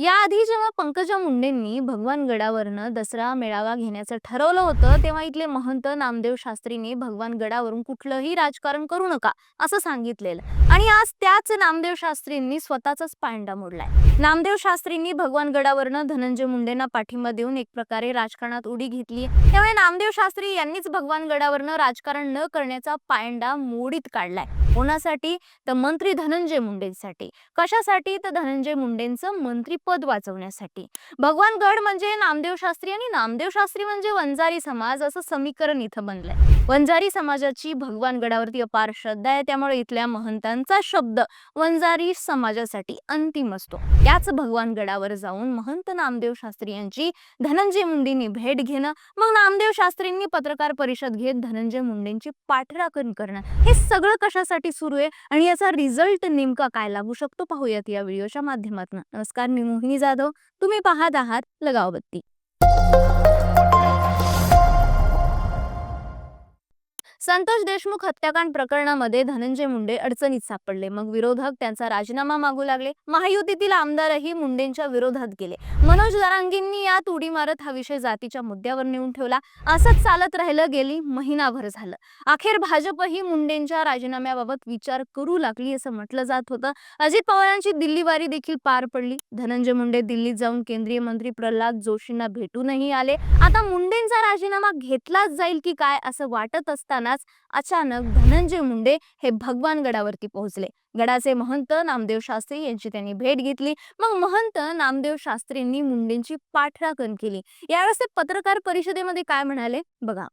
याआधी जेव्हा पंकजा मुंडेंनी भगवान गडावरनं दसरा मेळावा घेण्याचं ठरवलं होतं तेव्हा इथले महंत नामदेव शास्त्रींनी भगवान गडावरून कुठलंही राजकारण करू नका असं सांगितलेलं. आणि आज त्याच नामदेव शास्त्रींनी स्वतःचाच पांडा मोडलाय. नामदेव शास्त्रींनी भगवान गडावरनं धनंजय मुंडेंना पाठिंबा देऊन एक प्रकारे राजकारणात उडी घेतली. त्यामुळे नामदेव शास्त्री यांनीच भगवान गडावरनं राजकारण न करण्याचा पायंडा मोडीत काढलाय. कोणासाठी? तर मंत्री धनंजय मुंडेंसाठी. कशासाठी? तर धनंजय मुंडेंचं मंत्रीपद वाचवण्यासाठी. भगवान गड म्हणजे नामदेव शास्त्री आणि नामदेव शास्त्री म्हणजे वंजारी समाज असं समीकरण इथं बनलंय. वंजारी समाजाची भगवान गडावरती अपार श्रद्धा आहे. त्यामुळे इथल्या महंतांचा शब्द वंजारी समाजासाठी अंतिम असतो. याच भगवान गडावर जाऊन महंत नामदेव शास्त्री यांची धनंजय मुंडेंनी भेट घेणं मग नामदेव शास्त्रींनी पत्रकार परिषद घेत धनंजय मुंडेंची पाठराखण करणं हे सगळं कशासाठी सुरू आहे आणि याचा रिझल्ट नेमका काय लागू शकतो पाहूयात या व्हिडिओच्या माध्यमातून. नमस्कार मी मोहिनी जाधव. तुम्ही पाहत आहात लगावबत्ती. संतोष देशमुख हत्याकांड प्रकरणामध्ये धनंजय मुंडे अडचणीत सापडले. मग विरोधक त्यांचा राजीनामा मागू लागले. महायुतीतील आमदारही मुंडेंच्या विरोधात गेले. मनोज दरांगींनी यात उडी मारत हा विषय जातीच्या मुद्द्यावर नेऊन ठेवला. असंच चालत राहिलं. गेली महिनाभर झालं. अखेर भाजपही मुंडेंच्या राजीनाम्याबाबत विचार करू लागली असं म्हटलं जात होतं. अजित पवारांची दिल्लीवारी देखील पार पडली. धनंजय मुंडे दिल्लीत जाऊन केंद्रीय मंत्री प्रल्हाद जोशींना भेटूनही आले. आता मुंडेंचा राजीनामा घेतलाच जाईल की काय असं वाटत असतानाच अचानक धनंजय मुंडे हे भगवान गडावरती पोहोचले. गडाचे महंत नामदेव शास्त्री यांची त्यांनी भेट घेतली. मग महंत नामदेव शास्त्रींनी मुंडेंची पाठराखण केली. यावेळेस ते पत्रकार परिषदेमध्ये काय म्हणाले? बघा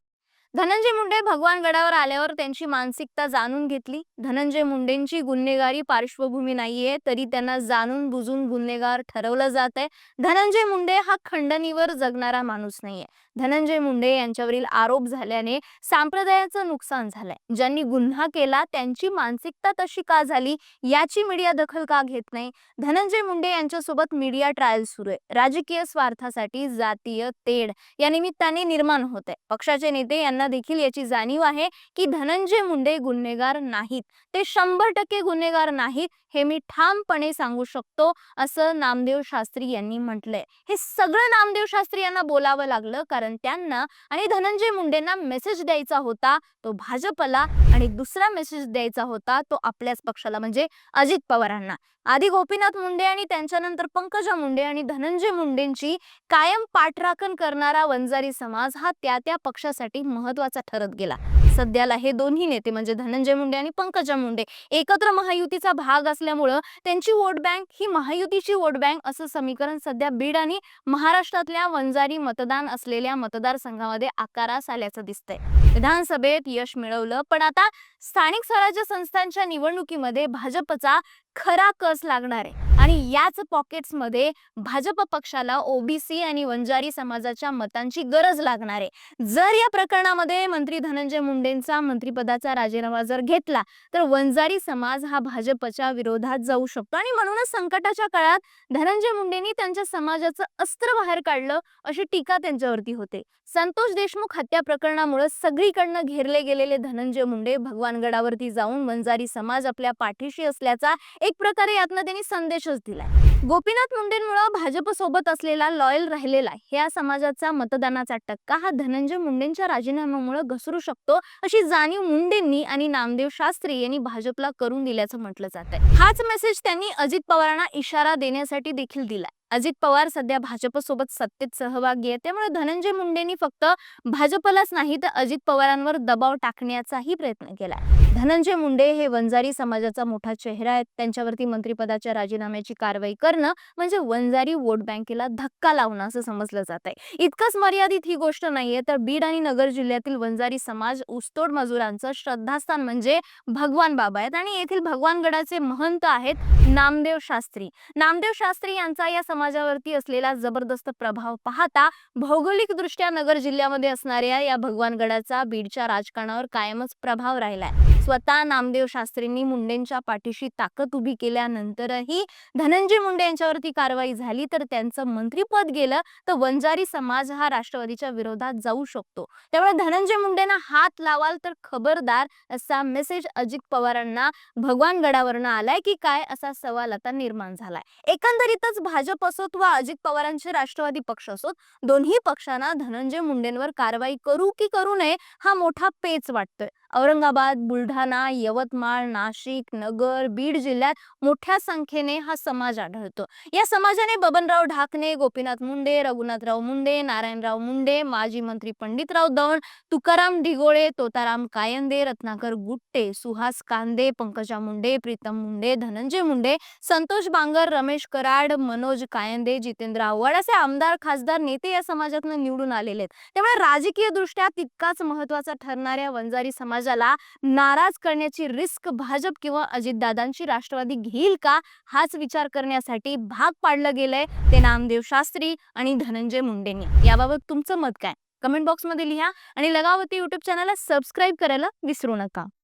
धनंजय मुंडे भगवान गडावर आल्यावर त्यांची मानसिकता जाणून घेतली. धनंजय मुंडेंची गुन्हेगारी पार्श्वभूमी नाहीये तरी त्यांना जाणून बुजून गुन्हेगार ठरवलं जात आहे धनंजय मुंडे हा खंडणीवर जगणारा माणूस नाहीये. धनंजय मुंडे यांच्यावरील आरोप झाल्याने संप्रदायाचं नुकसान झालंय. ज्यांनी गुन्हा केला त्यांची मानसिकता तशी का झाली याची मीडिया दखल का घेत नाही? धनंजय मुंडे यांच्यासोबत मीडिया ट्रायल सुरू आहे. राजकीय स्वार्थासाठी जातीय तेढ या निमित्ताने निर्माण होत आहे पक्षाचे नेते यांना देखील याची जाणीव आहे की धनंजय मुंडे गुन्हेगार नाहीत. ते शंभर टक्के गुन्हेगार नाहीत हे मी ठामपणे सांगू शकतो असं नामदेव शास्त्री यांनी म्हटलंय. हे सगळं नामदेव शास्त्री यांना बोलावं लागलं कारण त्यांना आणि धनंजय मुंडेंना मेसेज द्यायचा होता तो भाजपला. आणि दुसरा मेसेज द्यायचा होता तो आपल्याच पक्षाला म्हणजे अजित पवारांना. आधी गोपीनाथ मुंडे आणि त्यांच्यानंतर पंकजा मुंडे आणि धनंजय मुंडेंची कायम पाठराखण करणारा वंजारी समाज हा त्या त्या पक्षासाठी महत्त्वाचा ठरत गेला. सध्याला हे दोन्ही नेते म्हणजे धनंजय मुंडे आणि पंकजा मुंडे एकत्र महायुतीचा भाग असल्यामुळं त्यांची वोट बँक ही महायुतीची वोट बँक असं समीकरण सध्या बीड आणि महाराष्ट्रातल्या वंजारी मतदान असलेल्या मतदारसंघामध्ये आकारास आल्याचं दिसतंय. विधानसभेत यश मिळवलं. पण आता स्थानिक स्वराज्य संस्थांच्या निवडणुकीमध्ये भाजपचा खरा कस लागणार आहे? आणि याच पॉकेट्समध्ये भाजप पक्षाला ओबीसी आणि वंजारी समाजाच्या मतांची गरज लागणार आहे. जर या प्रकरणामध्ये मंत्री धनंजय मुंडेंचा मंत्रिपदाचा राजीनामा जर घेतला तर वंजारी समाज हा भाजपच्या विरोधात जाऊ शकतो. आणि म्हणूनच संकटाच्या काळात धनंजय मुंडेंनी त्यांच्या समाजाचं अस्त्र बाहेर काढलं अशी टीका त्यांच्यावरती होते. संतोष देशमुख हत्या प्रकरणामुळे सगळीकडनं घेरले गेलेले धनंजय मुंडे भगवानगडावरती जाऊन वंजारी समाज आपल्या पाठीशी असल्याचा एक प्रकारे यातनं त्यांनी संदेश संदेशच दिलाय. गोपीनाथ मुंडेंमुळे भाजप सोबत असलेला लॉयल राहिलेला ह्या समाजाचा मतदानाचा टक्का हा धनंजय मुंडेंच्या राजीनाम्यामुळे घसरू शकतो अशी जाणीव मुंडेंनी आणि नामदेव शास्त्री यांनी भाजपला करून दिल्याचं म्हटलं जात आहे. हाच मेसेज त्यांनी अजित पवारांना इशारा देण्यासाठी देखील दिलाय. अजित पवार सध्या भाजपसोबत सत्तेत सहभागी आहे त्यामुळे धनंजय मुंडेंनी फक्त भाजपलाच नाही तर अजित पवारांवर दबाव टाकण्याचाही प्रयत्न केला धनंजय मुंडे हे वंजारी समाजाचा मोठा चेहरा आहे त्यांच्यावरती मंत्रिपदाच्या राजीनाम्याची कारवाई करणं म्हणजे वंजारी वोट बँकेला धक्का लावणं असं समजलं जात आहे इतकंच मर्यादित ही गोष्ट नाहीये तर बीड आणि नगर जिल्ह्यातील वंजारी समाज ऊसतोड मजुरांचं श्रद्धास्थान म्हणजे भगवान बाबा आहेत. आणि येथील भगवानगडाचे महंत आहेत नामदेव शास्त्री. नामदेव शास्त्री यांचा या समाजावरती असलेला जबरदस्त प्रभाव पाहता भौगोलिक दृष्ट्या नगर जिल्ह्यामध्ये असणाऱ्या या भगवानगडाचा बीडच्या राजकारणावर कायमच प्रभाव राहिलाय. स्वतः नामदेव शास्त्रींनी मुंडेंच्या पाठीशी ताकद उभी केल्यानंतरही धनंजय मुंडे यांच्यावरती कारवाई झाली तर त्यांचं मंत्रीपद गेलं तर वंजारी समाज हा राष्ट्रवादीच्या विरोधात जाऊ शकतो. त्यामुळे धनंजय मुंडेंना हात लावाल तर खबरदार असा मेसेज अजित पवारांना भगवान गडावरनं आलाय की काय असा सवाल आता निर्माण झालाय. एकंदरीतच भाजप असोत वा अजित पवारांचे राष्ट्रवादी पक्ष असोत दोन्ही पक्षांना धनंजय मुंडेंवर कारवाई करू की करू नये हा मोठा पेच वाटतोय. औरंगाबाद बुलढाणा यवतमाळ नाशिक नगर बीड जिल्ह्यात मोठ्या संख्येने हा समाज आढळतो. या समाजाने बबनराव ढाकणे गोपीनाथ मुंडे रघुनाथराव मुंडे नारायणराव मुंडे माजी मंत्री पंडितराव दौंड तुकाराम ढिगोळे तोताराम कायंदे रत्नाकर गुट्टे सुहास कांदे पंकजा मुंडे प्रीतम मुंडे धनंजय मुंडे संतोष बांगर रमेश कराड मनोज कायंदे जितेंद्र आव्हाड असे आमदार खासदार नेते या समाजातून निवडून आलेले आहेत. त्यामुळे राजकीय दृष्ट्या तितकाच महत्त्वाचा ठरणाऱ्या वंजारी समाज समाजाला नाराज करण्याची रिस्क भाजप किंवा अजितदादांची राष्ट्रवादी घेईल का? हाच विचार करण्यासाठी भाग पाडलं गेलंय ते नामदेव शास्त्री आणि धनंजय मुंडेंनी. याबाबत तुमचं मत काय? कमेंट बॉक्समध्ये लिहा आणि लगावती युट्यूब चॅनलला सबस्क्राईब करायला विसरू नका.